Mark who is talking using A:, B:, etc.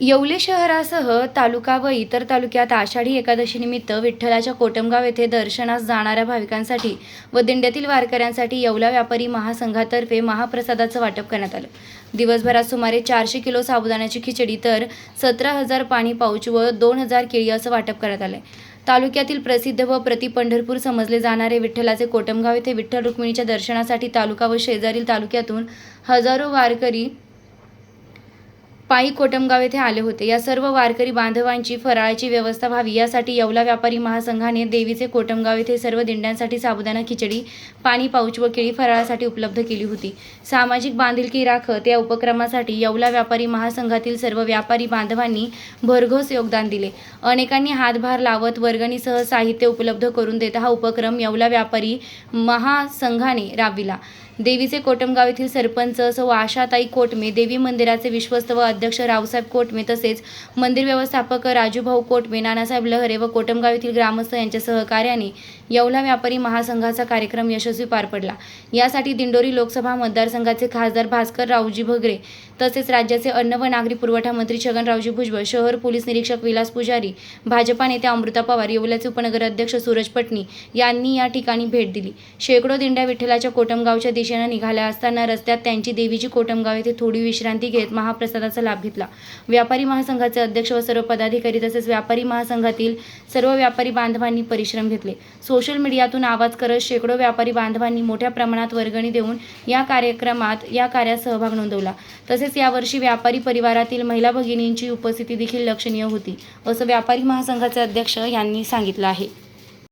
A: येवले शहरासह तालुका व इतर तालुक्यात आषाढी एकादशीनिमित्त विठ्ठलाच्या कोटमगाव येथे दर्शनास जाणाऱ्या भाविकांसाठी व दिंड्यातील वारकऱ्यांसाठी येवला व्यापारी महासंघातर्फे महाप्रसादाचं वाटप करण्यात आलं. दिवसभरात सुमारे चारशे किलो साबुदाण्याची खिचडी तर सतरा हजार पाणी पाऊच व दोन हजार केळी असं वाटप करण्यात आलंय. तालुक्यातील प्रसिद्ध व प्रति पंढरपूर समजले जाणारे विठ्ठलाचे कोटमगाव येथे विठ्ठल रुक्मिणीच्या दर्शनासाठी तालुका व शेजारील तालुक्यातून हजारो वारकरी पायी कोटमगाव येथे आले होते. या सर्व वारकरी बांधवांची फराळाची व्यवस्था व्हावी यासाठी येवला व्यापारी महासंघाने देवीचे कोटमगाव येथे सर्व दिंड्यांसाठी साबुदाणा खिचडी पाणी पाऊच व केळी फराळासाठी उपलब्ध केली होती. सामाजिक बांधिलकी राखत या उपक्रमासाठी येवला व्यापारी महासंघातील सर्व व्यापारी बांधवांनी भरघोस योगदान दिले. अनेकांनी हातभार लावत वर्गणीसह साहित्य उपलब्ध करून देत हा उपक्रम येवला व्यापारी महासंघाने राबविला. देवीचे कोटमगाव येथील सरपंच सौ आशाताई कोटमे देवी मंदिराचे विश्वस्त व अध्यक्ष रावसाहेब कोटमे तसेच मंदिर व्यवस्थापक राजूभाऊ कोटमे नानासाहेब लहरे व कोटमगाव येथील ग्रामस्थ यांच्या सहकार्याने येवला व्यापारी महासंघाचा कार्यक्रम यशस्वी पार पडला. यासाठी दिंडोरी लोकसभा मतदारसंघाचे खासदार भास्कर रावजी भगरे तसेच राज्याचे अन्न व नागरी पुरवठा मंत्री छगनरावजी भुजबळ शहर पोलीस निरीक्षक विलास पुजारी भाजपा नेत्या अमृता पवार येवल्याचे उपनगर अध्यक्ष सूरज पटणी यांनी या ठिकाणी भेट दिली. शेकडो दिंड्या विठ्ठलाच्या कोटमगावच्या दिशेनं निघाल्या असताना रस्त्यात त्यांची देवीची कोटमगाव येथे थोडी विश्रांती घेत महाप्रसादाचा लाभ घेतला. व्यापारी महासंघाचे अध्यक्ष व सर्व पदाधिकारी तसेच व्यापारी महासंघातील सर्व व्यापारी बांधवांनी परिश्रम घेतले. सोशल मीडियातून आवाज करत शेकडो व्यापारी बांधवांनी मोठ्या प्रमाणात वर्गणी देऊन या कार्यक्रमात या कार्यात सहभाग नोंदवला. तसेच यावर्षी व्यापारी परिवारातील महिला भगिनींची उपस्थिती देखील लक्षणीय होती असं व्यापारी महासंघाचे अध्यक्ष यांनी सांगितलं आहे.